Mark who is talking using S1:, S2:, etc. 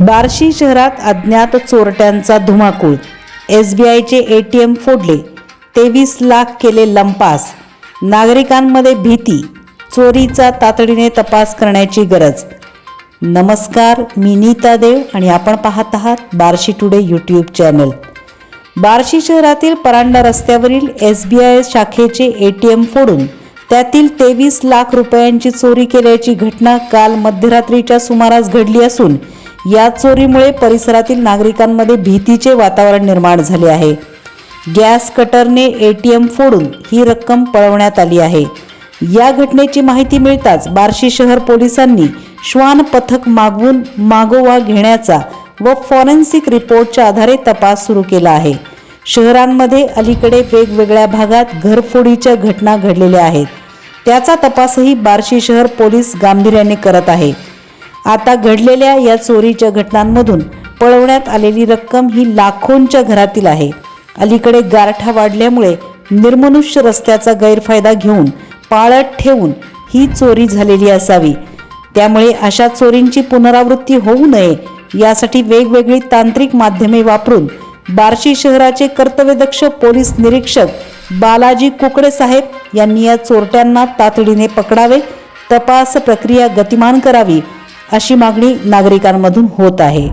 S1: बार्शी शहरात अज्ञात चोरट्यांचा धुमाकूळ. एस बी आयचे ए टी एम फोडले. तेवीस लाख केले लंपास. नागरिकांमध्ये भीती. चोरीचा तातडीने तपास करण्याची गरज. नमस्कार मी नीता देव आणि आपण पाहत आहात Barshi today YouTube channel. Barshi शहरातील परांडा रस्त्यावरील एस बी आय शाखेचे ए टी एम फोडून त्यातील तेवीस लाख रुपयांची चोरी केल्याची घटना काल मध्यरात्रीच्या सुमारास घडली असून या चोरीमुळे परिसरातील नागरिकांमध्ये भीतीचे वातावरण निर्माण झाले आहे. गॅस कटरने ए टी एम फोडून ही रक्कम पळवण्यात आली आहे. या घटनेची माहिती मिळताच बार्शी शहर पोलिसांनी श्वान पथक मागवून मागोवा घेण्याचा व फॉरेन्सिक रिपोर्टच्या आधारे तपास सुरू केला आहे. शहरांमध्ये अलीकडे वेगवेगळ्या भागात घरफोडीच्या घटना घडलेल्या आहेत. त्याचा तपासही बार्शी शहर पोलीस गांभीर्याने करत आहे. आता घडलेल्या या चोरीच्या घटनांमधून पळवण्यात आलेली रक्कम ही लाखोंच्या घरातील आहे. अलीकडे गारठा वाढल्यामुळे निर्मनुष्य रस्त्याचा गैरफायदा घेऊन पाळत ठेवून ही चोरी झालेली असावी. त्यामुळे अशा चोरींची पुनरावृत्ती होऊ नये यासाठी वेगवेगळी तांत्रिक माध्यमे वापरून बार्शी शहराचे कर्तव्यदक्ष पोलीस निरीक्षक बालाजी कुकडे साहेब यांनी या चोरट्यांना तातडीने पकडावे तपास प्रक्रिया गतिमान करावी अशी मागणी नागरिकांमधून होत आहे.